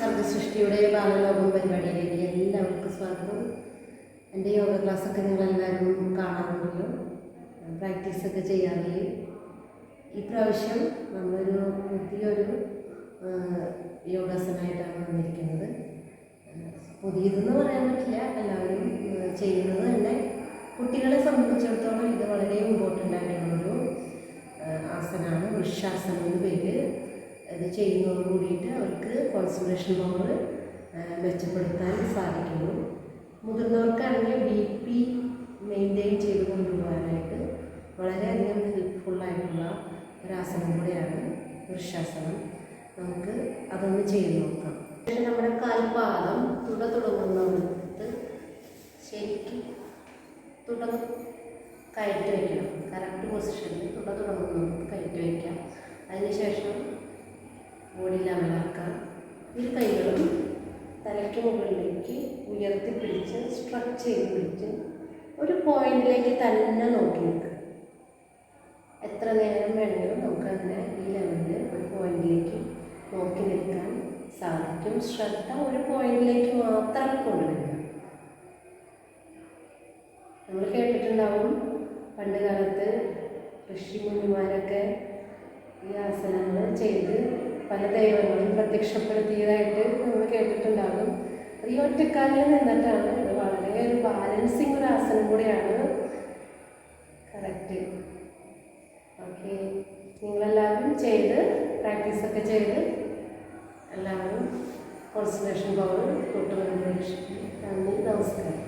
സർഗസൃഷ്ടിയുടെ ബാലലോകം പരിപാടിയിലേക്ക് എല്ലാവർക്കും സ്വാഗതം. എന്റെ യോഗ ക്ലാസ്സൊക്കെ നിങ്ങളെല്ലാവരും കാണാറുണ്ടല്ലോ. പ്രാക്ടീസൊക്കെ ചെയ്യാറില്ലേ? ഈ പ്രാവശ്യം നമ്മളൊരു പുതിയൊരു യോഗാസനമായിട്ടാണ് വന്നിരിക്കുന്നത്. പുതിയതെന്ന് പറയാൻ പറ്റില്ല. എല്ലാവരും ചെയ്യുന്നത് തന്നെ. കുട്ടികളെ സംബന്ധിച്ചിടത്തോളം ഇത് വളരെ ഇമ്പോർട്ടന്റ് ആയിട്ടുള്ളൊരു ആസനമാണ് വൃക്ഷാസനം എന്ന് പേര്. ഇത് ചെയ്യുന്നതോട് കൂടിയിട്ട് അവർക്ക് കോൺസെൻട്രേഷൻ പവർ മെച്ചപ്പെടുത്താൻ സാധിക്കുന്നു. മുതിർന്നവർക്കാണെങ്കിൽ ബി പി മെയിന്റെയിൻ ചെയ്ത് കൊണ്ടുപോകാനായിട്ട് വളരെയധികം ഹെൽപ്ഫുള്ളായിട്ടുള്ള ഒരാസനം കൂടെയാണ് വൃക്ഷാസനം. നമുക്ക് അതൊന്ന് ചെയ്ത് നോക്കാം. പക്ഷേ നമ്മുടെ കാൽപാദം തുട തുടങ്ങുന്നിടത്ത് ശരിക്കും തുട കയറ്റി വയ്ക്കണം. കറക്റ്റ് പൊസിഷനിൽ തുട തുടങ്ങുന്നിടത്ത് കയറ്റി വയ്ക്കാം. അതിനുശേഷം ബോഡി അമലാക്കാം. ഈ കൈകളും തലയ്ക്ക് മുകളിലേക്ക് ഉയർത്തി പിടിച്ച് സ്ട്രെച്ച് ചെയ്ത് പിടിച്ച് ഒരു പോയിന്റിലേക്ക് തന്നെ നോക്കി നിൽക്കുക എത്ര നേരം വേണമെങ്കിലും നമുക്കതിനെ ഈ ലെവലിൽ ഒരു പോയിന്റിലേക്ക് നോക്കി നിൽക്കാൻ സാധിക്കും. ശ്രദ്ധ ഒരു പോയിന്റിലേക്ക് മാത്രം കൊണ്ടുവരിക. നമ്മൾ കേട്ടിട്ടുണ്ടാവും പണ്ട് കാലത്ത് ഋഷിമുനിമാരൊക്കെ ഈ ആസനങ്ങൾ ചെയ്ത് പല ദൈവങ്ങളും പ്രത്യക്ഷപ്പെടുത്തിയതായിട്ട് നമ്മൾ കേട്ടിട്ടുണ്ടാകും. ഈ ഒറ്റക്കാലിൽ നിന്നിട്ടാണ് ഇത് വളരെ ഒരു ബാലൻസിങ് ഒരു ആസനം കൂടിയാണ്. കറക്റ്റ് ഓക്കെ നിങ്ങളെല്ലാവരും ചെയ്ത് പ്രാക്ടീസൊക്കെ ചെയ്ത് എല്ലാവരും കോൺസെൻട്രേഷൻ പവർ കൂട്ടുകൊണ്ട് നന്ദി നമസ്കാരം.